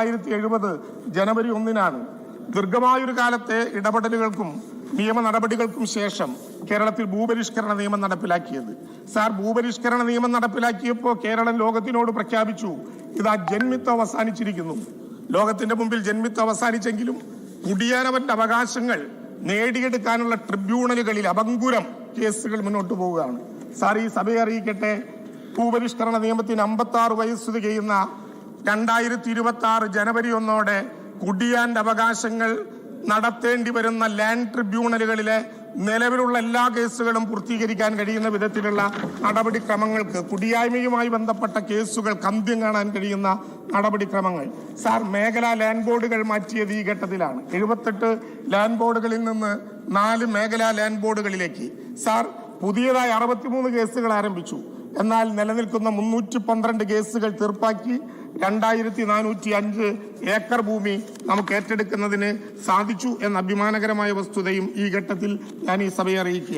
ആയിരത്തി എഴുപത് ജനുവരി ഒന്നിനാണ്. ദീർഘമായൊരു കാലത്തെ ഇടപെടലുകൾക്കും നിയമ നടപടികൾക്കും ശേഷം കേരളത്തിൽ ഭൂപരിഷ്കരണ നിയമം നടപ്പിലാക്കിയത്. സാർ ഭൂപരിഷ്കരണ നിയമം നടപ്പിലാക്കിയപ്പോൾ കേരളം ലോകത്തിനോട് പ്രഖ്യാപിച്ചു ഇത് ആ ജന്മിത്വം അവസാനിച്ചിരിക്കുന്നു. ലോകത്തിന്റെ മുമ്പിൽ ജന്മിത്വം അവസാനിച്ചെങ്കിലും കുടിയാനവന്റെ അവകാശങ്ങൾ നേടിയെടുക്കാനുള്ള ട്രിബ്യൂണലുകളിൽ അപങ്കുരം കേസുകൾ മുന്നോട്ട് പോവുകയാണ്. സാർ ഈ സഭയെ അറിയിക്കട്ടെ? ഭൂപരിഷ്കരണ നിയമത്തിന് അമ്പത്തി ആറ് വയസ്സ് തികയുന്ന രണ്ടായിരത്തി ഇരുപത്തി ആറ് ജനുവരി ഒന്നോടെ കുടിയാന്റെ അവകാശങ്ങൾ നടത്തേണ്ടി വരുന്ന ലാൻഡ് ട്രിബ്യൂണലുകളിലെ നിലവിലുള്ള എല്ലാ കേസുകളും പൂർത്തീകരിക്കാൻ കഴിയുന്ന വിധത്തിലുള്ള നടപടിക്രമങ്ങൾക്ക് കുടിയായ്മയുമായി ബന്ധപ്പെട്ട കേസുകൾ കമ്പ്യം കാണാൻ കഴിയുന്ന നടപടിക്രമങ്ങൾ. സാർ മേഖലാ ലാൻഡ് ബോർഡുകൾ മാറ്റിയത് ഈ ഘട്ടത്തിലാണ്. എഴുപത്തെട്ട് ലാൻഡ് ബോർഡുകളിൽ നിന്ന് നാല് മേഖലാ ലാൻഡ് ബോർഡുകളിലേക്ക്. സാർ പുതിയതായി അറുപത്തിമൂന്ന് കേസുകൾ ആരംഭിച്ചു. എന്നാൽ നിലനിൽക്കുന്ന മുന്നൂറ്റി പന്ത്രണ്ട് കേസുകൾ തീർപ്പാക്കി രണ്ടായിരത്തി നാനൂറ്റി അഞ്ച് ഏക്കർ ഭൂമി നമുക്ക് ഏറ്റെടുക്കുന്നതിന് സാധിച്ചു എന്ന അഭിമാനകരമായ വസ്തുതയും ഈ ഘട്ടത്തിൽ ഞാൻ ഈ സഭയെ അറിയിക്കുക